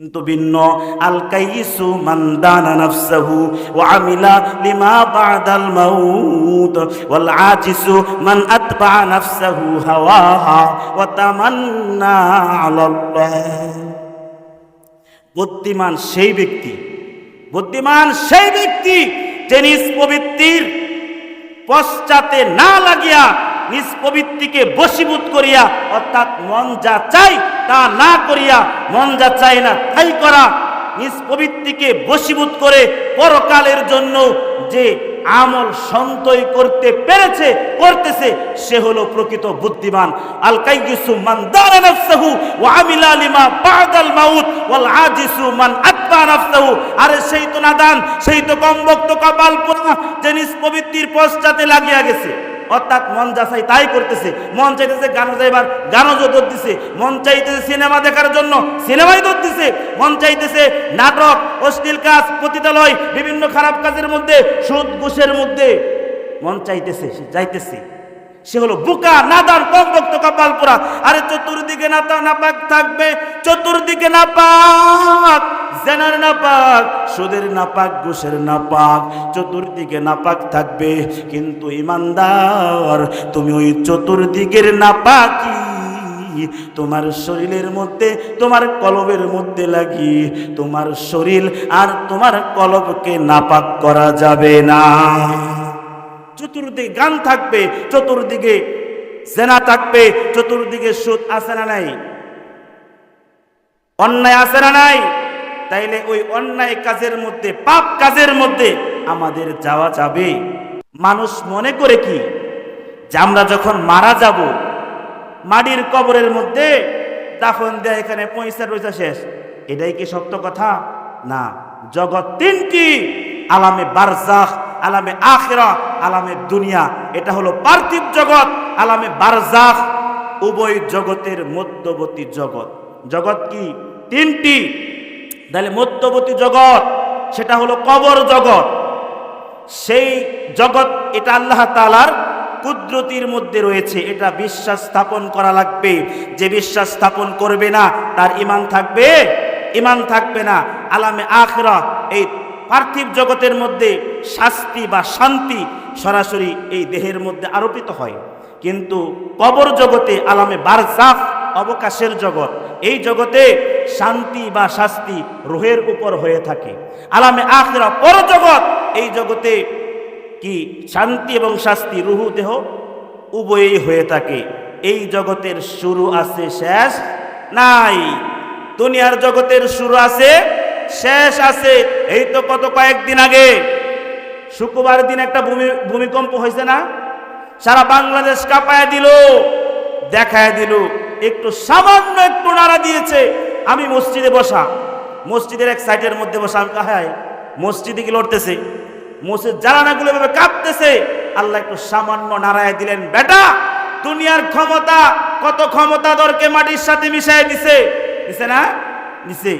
কিন্তু ভিন্ন। আল কাইসু মান নাফসাহু ওয়া আমিলা লিমা বাদাল মাউত। ওয়াল আজিসু মান আতবা নাফসাহু হাওয়াহা ওয়া তামান্না আলাল্লাহ। বুদ্ধিমান সেই ব্যক্তি, বুদ্ধিমান সেই ব্যক্তি টেনিস প্রবৃত্তির পশ্চাতে না লাগিয়া নিজ প্রবৃত্তিকে বশীভূত করিয়া, অর্থাৎ মন যা চাই তা না করিয়া, মন যা চাই না তাই করা। নিজ প্রবৃত্তিকে বশীভূত করে পরকালের জন্য যে আমল সন্তয় করতে পেরেছে, করতেছে, সে হলো প্রকৃত বুদ্ধিমান। আল কাইয়িসু মান দারা নাফসাহু ওয়া আমিলা লিমা বাদাল মাউত ওয়াল আজিসু মান আতবা নাফসাহু। আরে সেই তো নাদান, সেই তো কমবক্ত কপাল পোড়া, যে নিজ প্রবৃত্তির পশ্চাতে লাগিয়া গেছে। অর্থাৎ মন যা চাই তাই করতেছে। মন চাইতেছে গান যাইবার গানও দৌড় দিছে। মন চাইতেছে সিনেমা দেখার জন্য সিনেমাই দৌড় দিছে। মন চাইতেছে নাটক, অশ্লীল কাজ, পতিতালয়, বিভিন্ন খারাপ কাজের মধ্যে, সুদ, ঘুষের মধ্যে। মন চাইতেছে, সে যাইতেছে। সে হলো বুকা, নাদান কমবক্ত কপাল পোড়া আরে চতুর্দিকে নাতা নাপাক থাকবে, চতুর্দিকে নাপাক জেনার নাপাক, সুদের নাপাক, ঘুষের নাপাক, চতুর্দিকে নাপাক থাকবে। কিন্তু ইমানদার, তুমি ওই চতুর্দিকের নাপাকি। তোমার শরীরের মধ্যে, তোমার কলবের মধ্যে লাগি। তোমার শরীর আর তোমার কলবকে নাপাক করা যাবে না। চতুর্দিকে গান থাকবে, চতুর্দিকে জেনা থাকবে, চতুর্দিকে সুদ আছে না নাই? অন্যায় আছে না নাই? তাইলে ওই অন্যায় কাজের মধ্যে, পাপ কাজের মধ্যে আমাদের যাওয়া যাবে। মানুষ মনে করে কি? যে আমরা যখন মারা যাব, মাটির কবরের মধ্যে দাফন দেয় এখানে পয়সা রয়েছে শেষ। এটাই কি সত্য কথা? না। জগৎ তিনটি, আলামে বারজাখ, আলামে আখেরা, আলামে দুনিয়া। এটা হলো পার্থিব জগৎ, আলামে বারজাখ। উভয় জগতের মধ্যবর্তী জগৎ। জগৎ কি? তিনটি। তাহলে মধ্যবর্তী জগৎ, সেটা হলো কবর জগৎ। সেই জগৎ এটা আল্লাহ তালার কুদরতির মধ্যে রয়েছে, এটা বিশ্বাস স্থাপন করা লাগবে। যে বিশ্বাস স্থাপন করবে না, তার ইমান থাকবে ইমান থাকবে না। আলামে আখরা এই পার্থিব জগতের মধ্যে শাস্তি বা শান্তি সরাসরি এই দেহের মধ্যে আরোপিত হয়। কিন্তু কবর জগতে আলামে বারজাফ অবকাশের জগৎ, এই জগতে শান্তি বা শাস্তি রুহের উপর হয়ে থাকে। আলামে আখরা পরজগৎ এই জগতে কি শান্তি এবং শাস্তি, রুহু দেহ উভয়ই হয়ে থাকে। এই জগতের শুরু আছে, শেষ নাই। দুনিয়ার জগতের শুরু আছে, শেষ আছে। এই তো কত কয়েকদিন আগে। শুক্রবার দিন একটা ভূমি, ভূমিকম্প হয়েছে না? সারা বাংলাদেশ কাঁপায় দিল, দেখায় দিল। একটু সামান্য একটু নাড়া দিয়েছে। আমি মসজিদে বসা, মসজিদের এক সাইডের মধ্যে বসা, আমি কাহায় মসজিদে কি লড়তেছে? মসজিদ জানানাগুলো এভাবে কাঁপতেছে। আল্লাহ একটু সামান্য নাড়ায় দিলেন, বেটা, দুনিয়ার ক্ষমতা, কত ক্ষমতা দরকে মাটির সাথে মিশাই দিছে? দিছে না? দিছে।